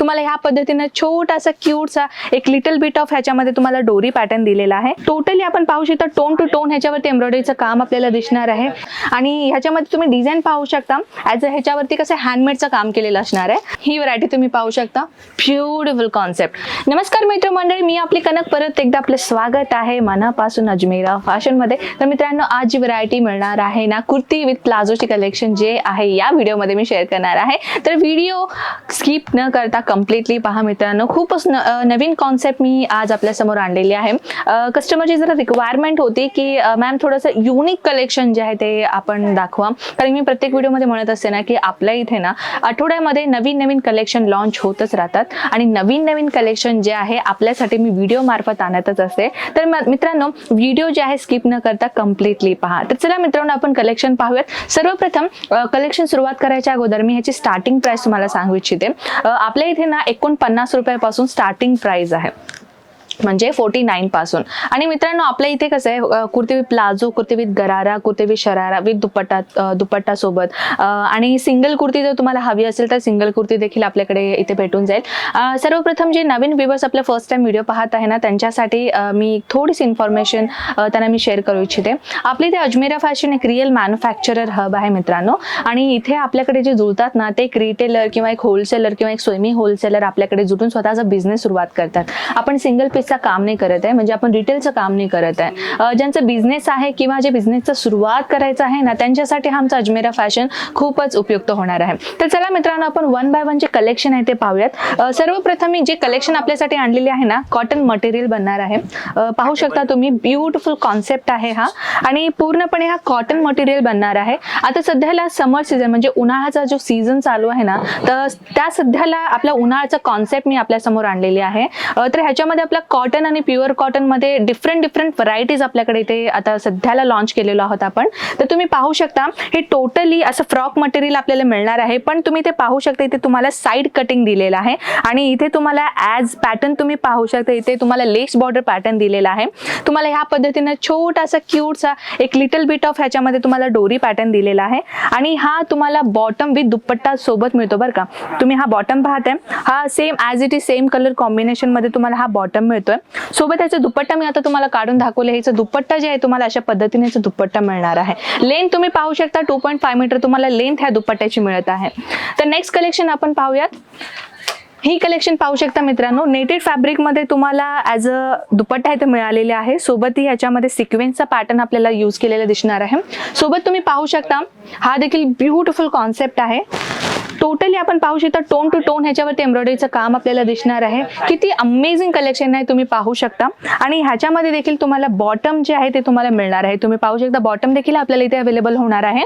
तुम्हाला ह्या पद्धतीनं छोटासा क्यूटचा एक लिटल बिट ऑफ ह्याच्यामध्ये तुम्हाला डोरी पॅटर्न दिलेला आहे. टोटली आपण पाहू शकता टोन टू टोन ह्याच्यावरती एम्ब्रॉयडरीचं काम आपल्याला दिसणार आहे. आणि ह्याच्यामध्ये तुम्ही डिझाईन पाहू शकता ॲज अ ह्याच्यावरती कसं हँडमेडचं काम केलेलं असणार आहे. ही व्हरायटी तुम्ही पाहू शकता. ब्युटिफुल कॉन्सेप्ट नमस्कार मित्रमंडळी मी आपली कनक. परत एकदा आपलं स्वागत आहे मनापासून अजमेरा फॅशनमध्ये. तर मित्रांनो आज जी व्हरायटी मिळणार आहे ना कुर्ती विथ प्लाझोची कलेक्शन जे आहे या व्हिडिओमध्ये मी शेअर करणार आहे. तर व्हिडिओ स्किप न करता कम्प्लिटली पहा मित्रांनो. खूपच नवीन कॉन्सेप्ट मी आज आपल्यासमोर आणलेली आहे. कस्टमरची जरा रिक्वायरमेंट होती की मॅम थोडंसं युनिक कलेक्शन जे आहे ते आपण दाखवा. कारण मी प्रत्येक व्हिडिओमध्ये म्हणत असते ना की आपल्या इथे ना आठवड्यामध्ये नवीन नवीन कलेक्शन लॉन्च होतच राहतात. आणि नवीन नवीन कलेक्शन जे आहे आपल्यासाठी मी व्हिडिओ मार्फत आणतच असते. तर मित्रांनो व्हिडिओ जे आहे स्किप न करता कम्प्लिटली पहा. तर चला मित्रांनो आपण कलेक्शन पाहूयात. सर्वप्रथम कलेक्शन सुरुवात करायच्या अगोदर मी ह्याची स्टार्टिंग प्राइस तुम्हाला सांगू इच्छिते. आपल्या इथे ना एकोणपन्नास रुपयापासून स्टार्टिंग प्राइस आहे. म्हणजे फोर्टी नाईन पासून. आणि मित्रांनो आपल्या इथे कसं आहे kurti with palazzo kurti with gharara kurti with sharara with dupatta dupatta सोबत आणि सिंगल कुर्ती जर तुम्हाला हवी असेल तर सिंगल कुर्ती देखील आपल्याकडे इथे भेटून जाईल. सर्वप्रथम जे नवीन व्ह्युअर्स आपल्या फर्स्ट टाइम व्हिडिओ पाहत आहे ना त्यांच्यासाठी मी थोडीशी इन्फॉर्मेशन त्यांना मी शेअर करू इच्छिते. आपली इथे अजमेरा फॅशन एक रिअल मॅन्युफॅक्चरर हब आहे मित्रांनो. आणि इथे आपल्याकडे जे जुळतात ना ते एक रिटेलर किंवा एक होलसेलर किंवा एक स्विमी होलसेलर आपल्याकडे जुटून स्वतःचा बिझनेस सुरुवात करतात. आपण सिंगल पीसचा काम नाही करत आहे म्हणजे आपण रिटेलचं काम नाही करत आहे. ज्यांचं बिझनेस आहे किंवा जे बिझनेसचं सुरुवात करायचं आहे ना त्यांच्यासाठी हा आमचा अजमेरा फॅशन खूपच उपयुक्त होणार आहे. तर चला मित्रांनो आपण वन बाय वन जे कलेक्शन आहे ते पाहूयात. सर्वप्रथम मी जे कलेक्शन आपल्यासाठी आणलेले आहे ना कॉटन मटेरियल बनणार आहे. पाहू शकता तुम्ही ब्युटिफुल कॉन्सेप्ट आहे हा. आणि पूर्णपणे हा कॉटन मटेरियल बनणार आहे. आता सध्याला समर सीझन म्हणजे उन्हाळ्याचा जो सीझन चालू आहे ना तर त्या सध्याला आपला उन्हाळ्याचा कॉन्सेप्ट मी आपल्यासमोर आणलेली आहे. तर ह्याच्यामध्ये आपला कॉटन आणि प्युअर कॉटनमध्ये डिफरंट डिफरंट व्हरायटीज आपल्याकडे इथे आता सध्याला लॉन्च केलेलो आहोत आपण. तर तुम्ही पाहू शकता हे टोटली असं फ्रॉक मटेरियल आपल्याला मिळणार आहे. पण तुम्ही ते पाहू शकता इथे तुम्हाला साईड कटिंग दिलेलं आहे. आणि इथे तुम्हाला ॲज पॅटर्न तुम्ही पाहू शकता इथे तुम्हाला लेस बॉर्डर पॅटर्न दिलेला आहे. तुम्हाला ह्या पद्धतीनं छोटासा क्यूटचा एक लिटल बिट ऑफ ह्याच्यामध्ये तुम्हाला डोरी पॅटर्न दिलेला आहे. आणि हा तुम्हाला बॉटम विथ दुपट्टा सोबत मिळतो बरं का. तुम्ही हा बॉटम पाहताय. हा same as it is same colour कॉम्बिनेशनमध्ये तुम्हाला हा बॉटम मिळतो. मिळतोय सोबत याचा दुपट्टा मी आता तुम्हाला काढून दाखवले ह्याचा दुपट्टा जे आहे तुम्हाला अशा पद्धतीने दुपट्टा मिळणार आहे. लेंथ तुम्ही पाहू शकता टू पॉईंट फाय मीटर तुम्हाला लेंथ ह्या दुपट्ट्याची मिळत आहे. तर नेक्स्ट कलेक्शन आपण पाहूयात. ही कलेक्शन पाहू शकता मित्रांनो नेटेड फॅब्रिकमध्ये तुम्हाला ॲज अ दुपट्टा इथे मिळालेले आहे. सोबतही ह्याच्यामध्ये सिक्वेन्सचा पॅटर्न आपल्याला यूज केलेला दिसणार आहे. सोबत तुम्ही पाहू शकता हा देखील ब्युटिफुल कॉन्सेप्ट आहे. टोटली आपण पाहू शकता टोन टू टोन ह्याच्यावरती एम्ब्रॉयडरीचं काम आपल्याला दिसणार आहे. किती अमेझिंग कलेक्शन आहे तुम्ही पाहू शकता. आणि ह्याच्यामध्ये देखील तुम्हाला बॉटम जे आहे ते तुम्हाला मिळणार आहे. तुम्ही पाहू शकता बॉटम देखील आपल्याला इथे अवेलेबल होणार आहे.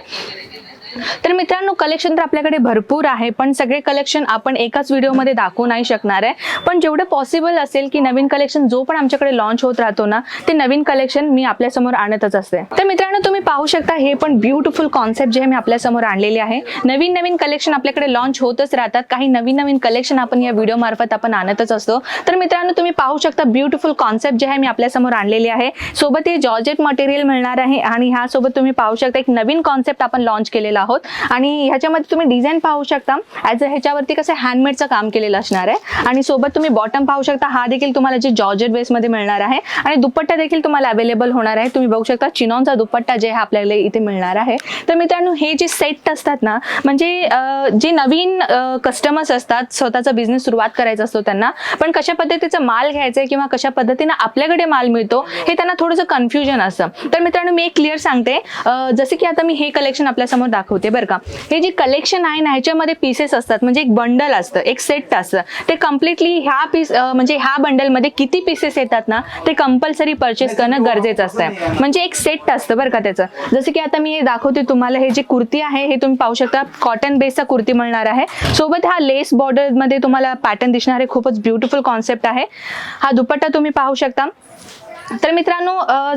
तर मित्रांनो कलेक्शन तर आपल्याकडे भरपूर आहे पण सगळे कलेक्शन आपण एकाच व्हिडिओमध्ये दाखवू नाही शकणार आहे. पण जेवढं पॉसिबल असेल की नवीन कलेक्शन जो पण आमच्याकडे लॉन्च होत राहतो ना ते नवीन कलेक्शन मी आपल्यासमोर आणतच असते. तर मित्रांनो तुम्ही पाहू शकता हे पण ब्युटिफुल कॉन्सेप्ट जे मी मी आपल्यासमोर आणलेले आहे. नवीन नवीन कलेक्शन आपल्याकडे लॉन्च होतच राहतात. काही नवीन नवीन कलेक्शन आपण या व्हिडिओ मार्फत आपण आणतच असतो. तर मित्रांनो तुम्ही पाहू शकता ब्युटिफुल कॉन्सेप्ट जे आहे मी आपल्यासमोर आणलेले आहे. सोबत हे जॉर्जेट मटेरियल मिळणार आहे आणि ह्यासोबत तुम्ही पाहू शकता एक नवीन कॉन्सेप्ट आपण लॉन्च केलेला आहोत. आणि ह्याच्यामध्ये तुम्ही डिझाईन पाहू शकता. ॲज अ ह्याच्यावरती कसं हँडमेडचं काम केलेलं असणार आहे. आणि सोबत तुम्ही बॉटम पाहू शकता हा देखील तुम्हाला जे जॉर्जेट बेसमध्ये मिळणार आहे. आणि दुपट्टा देखील तुम्हाला अवेलेबल होणार आहे. तुम्ही बघू शकता चिनॉनचा दुपट्टा जे आपल्याला इथे मिळणार आहे. तर मित्रांनो हे जे सेट असतात ना म्हणजे जे नवीन कस्टमर्स असतात स्वतःचा बिझनेस सुरुवात करायचा असतो त्यांना पण कशा पद्धतीचा माल घ्यायचा आहे किंवा कशा पद्धतीनं आपल्याकडे माल मिळतो हे त्यांना थोडंसं कन्फ्युजन असतं. तर मित्रांनो मी एक क्लिअर सांगते. अं, जसं की आता मी हे कलेक्शन आपल्यासमोर दाखवते बरं का. हे जे कलेक्शन आहे ना ह्याच्यामध्ये पीसेस असतात म्हणजे एक बंडल असतं एक सेट असतं. ते कम्प्लिटली ह्या पीस म्हणजे ह्या बंडलमध्ये किती पीसेस येतात ना ते कंपल्सरी परचेस करणं गरजेचं असतं. म्हणजे एक सेट असतं बरं का त्याचं. जसं की आता मी दाखवते तुम्हाला हे जे कुर्ती आहे हे तुम्ही पाहू शकता. कॉटन बेसचा कुर्ती मिळणार आहे. सोबत हा लेस बॉर्डरमध्ये तुम्हाला पॅटर्न दिसणार आहे. खूपच ब्युटिफुल कॉन्सेप्ट आहे. हा दुपट्टा तुम्ही पाहू शकता. तर मित्रांनो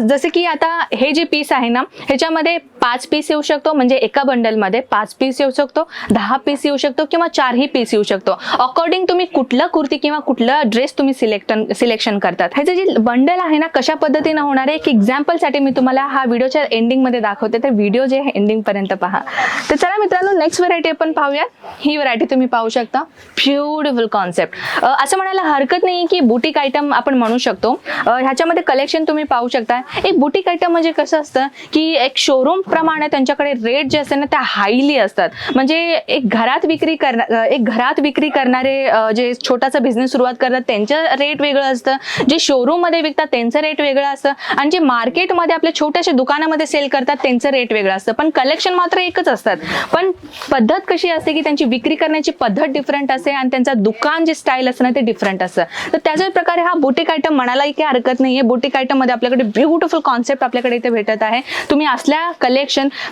जसे जसं की आता हे जे पीस आहे ना ह्याच्यामध्ये पाच पीस येऊ शकतो म्हणजे एका बंडलमध्ये पाच पीस येऊ शकतो दहा पीस येऊ शकतो किंवा चारही पीस येऊ शकतो. अकॉर्डिंग तुम्ही कुठलं कुर्ती किंवा कुठला ड्रेस तुम्ही सिलेक्ट सिलेक्शन करतात. ह्याचं जे बंडल आहे ना कशा पद्धतीनं होणार आहे एक एक्झाम्पलसाठी मी तुम्हाला हा व्हिडिओच्या एंडिंगमध्ये दाखवते. तर व्हिडिओ जे आहे एंडिंग पर्यंत पहा. तर चला मित्रांनो नेक्स्ट व्हरायटी आपण पाहूयात. ही व्हरायटी तुम्ही पाहू शकता. ब्युटिफुल कॉन्सेप्ट असं म्हणायला हरकत नाही की बुटीक आयटम आपण म्हणू शकतो. ह्याच्यामध्ये कलेक्शन तुम्ही पाहू शकता. एक बुटीक आयटम म्हणजे कसं असतं की एक शोरूम प्रमाणे त्यांच्याकडे रेट जे असते ना त्या हायली असतात. म्हणजे एक घरात विक्री करणार एक घरात विक्री करणारे जे छोटासा बिझनेस सुरुवात करतात त्यांचं रेट वेगळं असतं. जे शोरूममध्ये विकतात त्यांचं रेट वेगळं असतं. आणि जे मार्केटमध्ये आपल्या छोट्याशा दुकानामध्ये सेल करतात त्यांचं रेट वेगळं असतं. पण कलेक्शन मात्र एकच असतात. पण पद्धत कशी असते की त्यांची विक्री करण्याची पद्धत डिफरंट असते आणि त्यांचं दुकान जे स्टाईल असतं ना ते डिफरंट असतं. तर त्याच प्रकारे हा बुटीक आयटम म्हणालाही काही हरकत नाहीये. बुटीक आयटममध्ये आपल्याकडे ब्युटिफुल कॉन्सेप्ट आपल्याकडे इथे भेटत आहे. तुम्ही असल्या कलेक्शन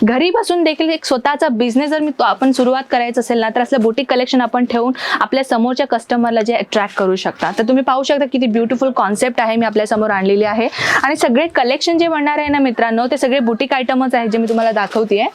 घरी बसून देखील एक स्वतःचा बिझनेस जर मी तो आपण सुरुवात करायचं असेल ना तर असलं बुटीक कलेक्शन आपण ठेवून आपल्या समोरच्या कस्टमरला जे अट्रॅक्ट करू शकता. तर तुम्ही पाहू शकता किती ब्युटिफुल कॉन्सेप्ट आहे मी आपल्यासमोर आणलेली आहे. आणि सगळे कलेक्शन जे म्हणणार आहे ना मित्रांनो ते सगळे बुटीक आयटमच आहे जे मी तुम्हाला दाखवते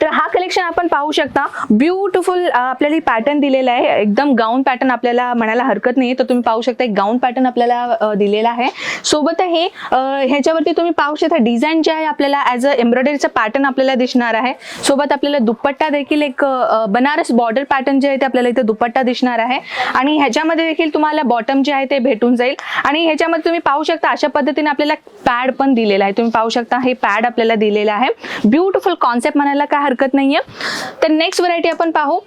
तर हा कलेक्शन आपण पाहू शकता. ब्युटिफुल आपल्याला पॅटर्न दिलेला आहे. एकदम गाऊन पॅटर्न आपल्याला म्हणायला हरकत नाही तर तुम्ही पाहू शकता एक गाऊन पॅटर्न आपल्याला दिलेला आहे. सोबत हे ह्याच्यावरती तुम्ही पाहू शकता डिझाईन जे आहे आपल्याला ॲज अ एम्ब्रॉयडरीचं पॅटर्न आपल्याला दिसणार आहे. सोबत आपल्याला दुपट्टा देखील एक बनारस बॉर्डर पॅटर्न जे आहे ते आपल्याला इथे दुपट्टा दिसणार आहे. आणि ह्याच्यामध्ये देखील तुम्हाला बॉटम जे आहे ते भेटून जाईल. आणि ह्याच्यामध्ये तुम्ही पाहू शकता अशा पद्धतीने आपल्याला पॅड पण दिलेला आहे. तुम्ही पाहू शकता हे पॅड आपल्याला दिलेलं आहे. ब्युटिफुल कॉन्सेप्ट म्हणायला काय हरकत नाहीये. तर नेक्स्ट व्हरायटी आपण पाहू.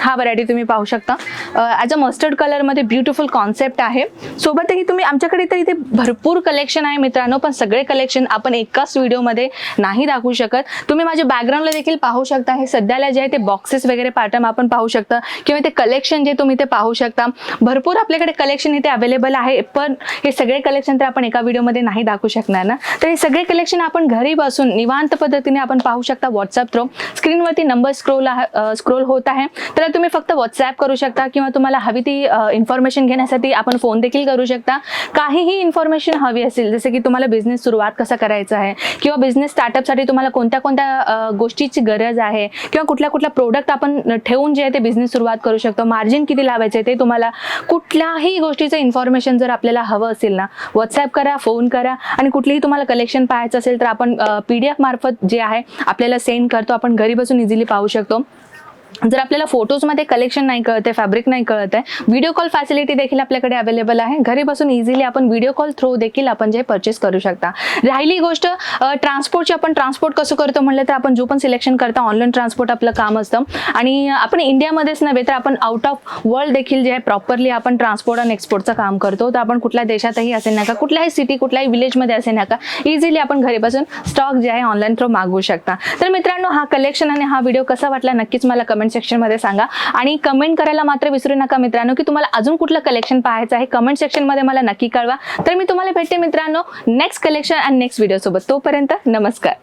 हा व्हरायटी तुम्ही पाहू शकता. ॲज अ मस्टर्ड कलरमध्ये ब्युटिफुल कॉन्सेप्ट आहे. सोबतही तुम्ही आमच्याकडे तर इथे भरपूर कलेक्शन आहे मित्रांनो पण सगळे कलेक्शन आपण एकाच व्हिडिओमध्ये नाही दाखवू शकत. तुम्ही माझ्या बॅकग्राऊंडला देखील पाहू शकता. हे सध्याला जे आहे ते बॉक्सेस वगैरे पॅटर्न आपण पाहू शकता. किंवा ते कलेक्शन जे तुम्ही ते पाहू शकता. भरपूर आपल्याकडे कलेक्शन इथे अवेलेबल आहे पण हे सगळे कलेक्शन तर आपण एका व्हिडिओमध्ये नाही दाखवू शकणार ना. तर हे सगळे कलेक्शन आपण घरी बसून निवांत पद्धतीने आपण पाहू शकता व्हॉट्सअप थ्रू स्क्रीनवरती नंबर स्क्रोल स्क्रोल होत आहे. तर तुम्ही फक्त व्हॉट्सॲप करू शकता किंवा तुम्हाला हवी ती इन्फॉर्मेशन घेण्यासाठी आपण फोन देखील करू शकता. काहीही इन्फॉर्मेशन हवी असेल जसे की तुम्हाला बिझनेस सुरुवात कसा करायचा आहे किंवा बिझनेस स्टार्टअपसाठी तुम्हाला कोणत्या कोणत्या गोष्टीची गरज आहे किंवा कुठल्या कुठल्या प्रोडक्ट आपण ठेवून जे आहे ते बिझनेस सुरुवात करू शकतो. मार्जिन किती लावायचे ते तुम्हाला कुठल्याही गोष्टीचं इन्फॉर्मेशन जर आपल्याला हवं असेल ना व्हॉट्सॲप करा फोन करा आणि कुठलीही तुम्हाला कलेक्शन पाहायचं असेल तर आपण पी डी एफ मार्फत जे आहे आपल्याला सेंड करतो. आपण घरी बसून इझिली पाहू शकतो. जर आपल्याला फोटोजमध्ये कलेक्शन नाही कळत आहे फॅब्रिक नाही कळत आहे व्हिडिओ कॉल फॅसिलिटी देखील आपल्याकडे अवेलेबल आहे. घरी बसून इझिली आपण व्हिडिओ कॉल थ्रू देखील आपण जे परचेस करू शकता. राहिली गोष्ट ट्रान्सपोर्टची आपण ट्रान्सपोर्ट कसं करतो म्हणलं तर आपण जो पण सिलेक्शन करता ऑनलाईन ट्रान्सपोर्ट आपलं काम असतं. आणि आपण इंडियामध्येच नव्हे तर आपण आउट ऑफ वर्ल्ड देखील जे आहे प्रॉपरली आपण ट्रान्सपोर्ट आणि एक्सपोर्टचं काम करतो. तर आपण कुठल्या देशातही असेल नका कुठल्याही सिटी कुठल्याही विलेजमध्ये असेल नका. इझिली आपण घरी बसून स्टॉक जे आहे ऑनलाईन थ्रू मागवू शकता. तर मित्रांनो हा कलेक्शन आणि हा व्हिडिओ कसा वाटला नक्कीच मला कमेंट सेक्शनमध्ये सांगा. आणि कमेंट करायला मात्र विसरू नका मित्रांनो की तुम्हाला अजून कुठलं कलेक्शन पाहायचं आहे कमेंट सेक्शनमध्ये मला नक्की कळवा. तर मी तुम्हाला भेटते मित्रांनो नेक्स्ट कलेक्शन आणि नेक्स्ट व्हिडिओ सोबत. तोपर्यंत नमस्कार.